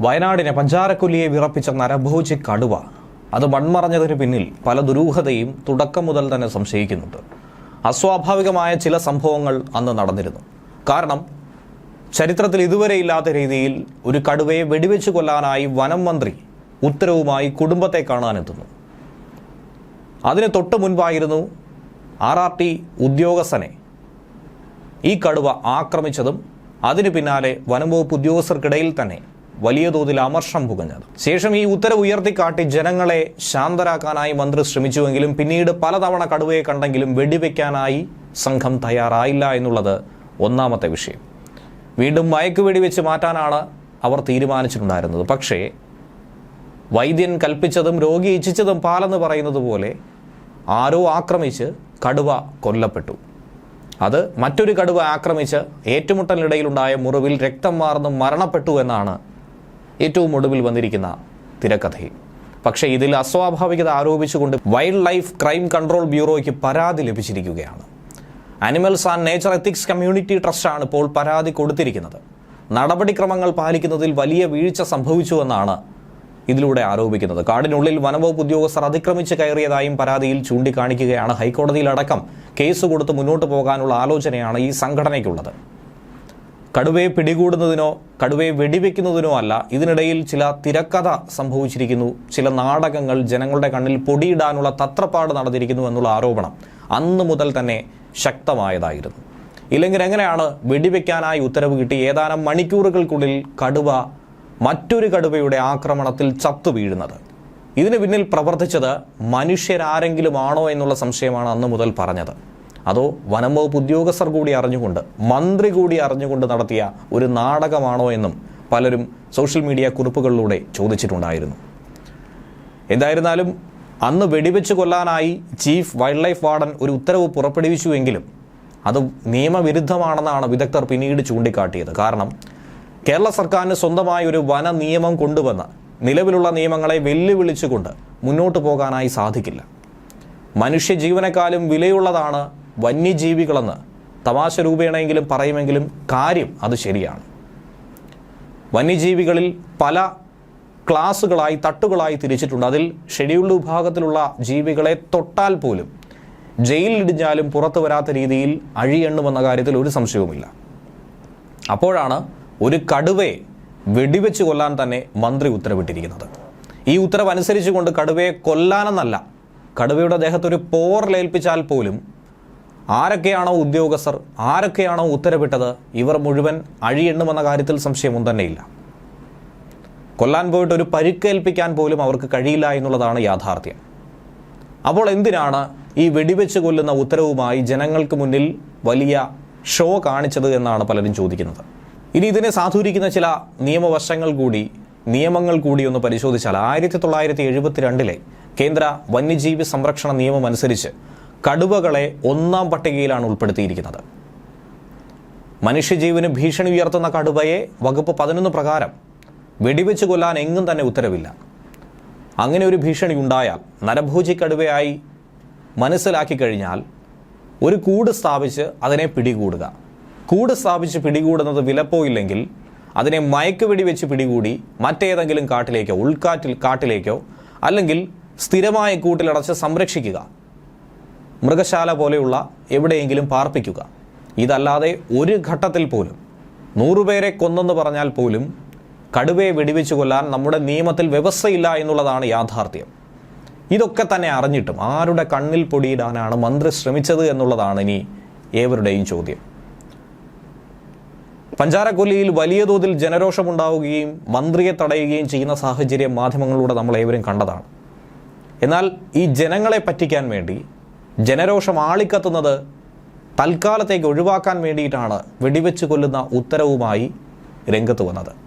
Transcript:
വയനാടിനെ പഞ്ചാരക്കൊല്ലിയെ വിറപ്പിച്ച നരഭോജി കടുവ. അത് മൺമറഞ്ഞതിന് പിന്നിൽ പല ദുരൂഹതയും തുടക്കം മുതൽ തന്നെ സംശയിക്കുന്നുണ്ട്. അസ്വാഭാവികമായ ചില സംഭവങ്ങൾ അന്ന് നടന്നിരുന്നു. കാരണം ചരിത്രത്തിൽ ഇതുവരെ ഇല്ലാത്ത രീതിയിൽ ഒരു കടുവയെ വെടിവെച്ച് കൊല്ലാനായി വനം മന്ത്രി ഉത്തരവുമായി കുടുംബത്തെ കാണാനെത്തുന്നു. അതിന് തൊട്ട് മുൻപായിരുന്നു ആർ ആർ ടി ഉദ്യോഗസ്ഥനെ ഈ കടുവ ആക്രമിച്ചതും അതിനു പിന്നാലെ വനംവകുപ്പ് ഉദ്യോഗസ്ഥർക്കിടയിൽ തന്നെ വലിയ തോതിൽ അമർഷം പുകഞ്ഞത്. ശേഷം ഈ ഉത്തരവ് ഉയർത്തിക്കാട്ടി ജനങ്ങളെ ശാന്തരാക്കാനായി മന്ത്രി ശ്രമിച്ചുവെങ്കിലും പിന്നീട് പലതവണ കടുവയെ കണ്ടെങ്കിലും വെടിവെക്കാനായി സംഘം തയ്യാറായില്ല എന്നുള്ളത് ഒന്നാമത്തെ വിഷയം. വീണ്ടും മയക്ക് വെടിവെച്ച് മാറ്റാനാണ് അവർ തീരുമാനിച്ചിട്ടുണ്ടായിരുന്നത്. പക്ഷേ വൈദ്യൻ കൽപ്പിച്ചതും രോഗി ഇച്ഛിച്ചതും പാലെന്ന് പറയുന്നത് പോലെ ആരോ ആക്രമിച്ച് കടുവ കൊല്ലപ്പെട്ടു. അത് മറ്റൊരു കടുവ ആക്രമിച്ച് ഏറ്റുമുട്ടലിനിടയിലുണ്ടായ മുറിവിൽ രക്തം മാർന്ന് മരണപ്പെട്ടു എന്നാണ് ഏറ്റവും ഒടുവിൽ വന്നിരിക്കുന്ന തിരക്കഥയിൽ പക്ഷേ ഇതിൽ അസ്വാഭാവികത ആരോപിച്ചുകൊണ്ട് വൈൽഡ് ലൈഫ് ക്രൈം കൺട്രോൾ ബ്യൂറോയ്ക്ക് പരാതി ലഭിച്ചിരിക്കുകയാണ്. Animals and nature ethics community ട്രസ്റ്റാണ് ഇപ്പോൾ പരാതി കൊടുത്തിരിക്കുന്നത്. നടപടിക്രമങ്ങൾ പാലിക്കുന്നതിൽ വലിയ വീഴ്ച സംഭവിച്ചുവെന്നാണ് ഇതിലൂടെ ആരോപിക്കുന്നത്. കാടിനുള്ളിൽ വനംവകുപ്പ് ഉദ്യോഗസ്ഥർ അതിക്രമിച്ച് കയറിയതായും പരാതിയിൽ ചൂണ്ടിക്കാണിക്കുകയാണ് ഹൈക്കോടതിയിലടക്കം കേസ് കൊടുത്ത് മുന്നോട്ട് പോകാനുള്ള ആലോചനയാണ് ഈ സംഘടനയ്ക്കുള്ളത്. കടുവയെ പിടികൂടുന്നതിനോ കടുവയെ വെടിവെക്കുന്നതിനോ അല്ല ഇതിനിടയിൽ ചില തിരക്കഥ സംഭവിച്ചിരിക്കുന്നു. ചില നാടകങ്ങൾ ജനങ്ങളുടെ കണ്ണിൽ പൊടിയിടാനുള്ള തത്രപ്പാട് നടന്നിരിക്കുന്നു എന്നുള്ള ആരോപണം അന്ന് മുതൽ തന്നെ ശക്തമായതായിരുന്നു. ഇല്ലെങ്കിൽ എങ്ങനെയാണ് വെടിവെക്കാനായി ഉത്തരവ് കിട്ടി? ഏതാനും മണിക്കൂറുകൾക്കുള്ളിൽ കടുവ മറ്റൊരു കടുവയുടെ ആക്രമണത്തിൽ ചത്തു വീഴുന്നത്. ഇതിന് പിന്നിൽ പ്രവർത്തിച്ചത് മനുഷ്യരാരെങ്കിലും ആണോ എന്നുള്ള സംശയമാണ് അന്ന് മുതൽ പറഞ്ഞത്. അതോ വനം വകുപ്പ് ഉദ്യോഗസ്ഥർ കൂടി അറിഞ്ഞുകൊണ്ട് മന്ത്രി കൂടി അറിഞ്ഞുകൊണ്ട് നടത്തിയ ഒരു നാടകമാണോ എന്നും പലരും സോഷ്യൽ മീഡിയ കുറിപ്പുകളിലൂടെ ചോദിച്ചിട്ടുണ്ടായിരുന്നു. എന്തായിരുന്നാലും അന്ന് വെടിവെച്ച് കൊല്ലാനായി ചീഫ് വൈൽഡ് ലൈഫ് വാർഡൻ ഒരു ഉത്തരവ് പുറപ്പെടുവിച്ചുവെങ്കിലും അത് നിയമവിരുദ്ധമാണെന്നാണ് വിദഗ്ധർ പിന്നീട് ചൂണ്ടിക്കാട്ടിയത്. കാരണം കേരള സർക്കാരിന് സ്വന്തമായ ഒരു വന നിയമം കൊണ്ടുവന്ന് നിലവിലുള്ള നിയമങ്ങളെ വെല്ലുവിളിച്ചുകൊണ്ട് മുന്നോട്ട് പോകാനായി സാധിക്കില്ല. മനുഷ്യ ജീവനക്കാലും വിലയുള്ളതാണ് വന്യജീവികളെന്ന് തമാശ രൂപേണെങ്കിലും പറയുമെങ്കിലും കാര്യം അത് ശരിയാണ്. വന്യജീവികളിൽ പല ക്ലാസ്സുകളായി തട്ടുകളായി തിരിച്ചിട്ടുണ്ട്. അതിൽ ഷെഡ്യൂൾഡ് വിഭാഗത്തിലുള്ള ജീവികളെ തൊട്ടാൽ പോലും ജയിലിലിടിഞ്ഞാലും പുറത്തു വരാത്ത രീതിയിൽ അഴിയെണ്ണുമെന്ന കാര്യത്തിൽ ഒരു സംശയവുമില്ല. അപ്പോഴാണ് ഒരു കടുവയെ വെടിവെച്ച് കൊല്ലാൻ തന്നെ മന്ത്രി ഉത്തരവിട്ടിരിക്കുന്നത്. ഈ ഉത്തരവ് അനുസരിച്ചുകൊണ്ട് കടുവയെ കൊല്ലാനെന്നല്ല കടുവയുടെ ദേഹത്തൊരു പോറലേൽപ്പിച്ചാൽ പോലും ആരൊക്കെയാണോ ഉദ്യോഗസ്ഥർ ആരൊക്കെയാണോ ഉത്തരവിട്ടത് ഇവർ മുഴുവൻ അഴിയെണ്ണുമെന്ന കാര്യത്തിൽ സംശയമൊന്നും തന്നെയില്ല. കൊല്ലാൻ പോയിട്ട് ഒരു പരിക്കേൽപ്പിക്കാൻ പോലും അവർക്ക് കഴിയില്ല എന്നുള്ളതാണ് യാഥാർത്ഥ്യം. അപ്പോൾ എന്തിനാണ് ഈ വെടിവെച്ച് കൊല്ലുന്ന ഉത്തരവുമായി ജനങ്ങൾക്ക് മുന്നിൽ വലിയ ഷോ കാണിച്ചത് എന്നാണ് പലരും ചോദിക്കുന്നത്. ഇനി ഇതിനെ സാധൂരിക്കുന്ന ചില നിയമവശങ്ങൾ കൂടി നിയമങ്ങൾ കൂടി ഒന്ന് പരിശോധിച്ചാൽ ആയിരത്തി തൊള്ളായിരത്തി എഴുപത്തിരണ്ടിലെ കേന്ദ്ര വന്യജീവി സംരക്ഷണ നിയമം അനുസരിച്ച് കടുവകളെ ഒന്നാം പട്ടികയിലാണ് ഉൾപ്പെടുത്തിയിരിക്കുന്നത്. മനുഷ്യജീവന് ഭീഷണി ഉയർത്തുന്ന കടുവയെ വകുപ്പ് പതിനൊന്ന് പ്രകാരം വെടിവെച്ച് കൊല്ലാൻ എങ്ങും തന്നെ ഉത്തരവില്ല. അങ്ങനെ ഒരു ഭീഷണി ഉണ്ടായാൽ നരഭോജി കടുവയായി മനസ്സിലാക്കി കഴിഞ്ഞാൽ ഒരു കൂട് സ്ഥാപിച്ച് അതിനെ പിടികൂടുക. കൂട് സ്ഥാപിച്ച് പിടികൂടുന്നത് വിലപ്പോയില്ലെങ്കിൽ അതിനെ മയക്കുവെടി വെച്ച് പിടികൂടി മറ്റേതെങ്കിലും കാട്ടിലേക്കോ ഉൾക്കാറ്റിൽ കാട്ടിലേക്കോ അല്ലെങ്കിൽ സ്ഥിരമായ കൂട്ടിലടച്ച് സംരക്ഷിക്കുക. മൃഗശാല പോലെയുള്ള എവിടെയെങ്കിലും പാർപ്പിക്കുക. ഇതല്ലാതെ ഒരു ഘട്ടത്തിൽ പോലും നൂറുപേരെ കൊന്നെന്ന് പറഞ്ഞാൽ പോലും കടുവയെ വെടിവെച്ചു കൊല്ലാൻ നമ്മുടെ നിയമത്തിൽ വ്യവസ്ഥയില്ല എന്നുള്ളതാണ് യാഥാർത്ഥ്യം. ഇതൊക്കെ തന്നെ അറിഞ്ഞിട്ടും ആരുടെ കണ്ണിൽ പൊടിയിടാനാണ് മന്ത്രി ശ്രമിച്ചത് എന്നുള്ളതാണ് ഇനി ഏവരുടെയും ചോദ്യം. പഞ്ചാരക്കൊല്ലിയിൽ വലിയ തോതിൽ ജനരോഷമുണ്ടാവുകയും മന്ത്രിയെ തടയുകയും ചെയ്യുന്ന സാഹചര്യം മാധ്യമങ്ങളിലൂടെ നമ്മൾ ഏവരും കണ്ടതാണ്. എന്നാൽ ഈ ജനങ്ങളെ പറ്റിക്കാൻ വേണ്ടി ജനരോഷം ആളിക്കത്തുന്നത് തൽക്കാലത്തേക്ക് ഒഴിവാക്കാൻ വേണ്ടിയിട്ടാണ് വെടിവെച്ച് കൊല്ലുന്ന ഉത്തരവുമായി രംഗത്ത് വന്നത്.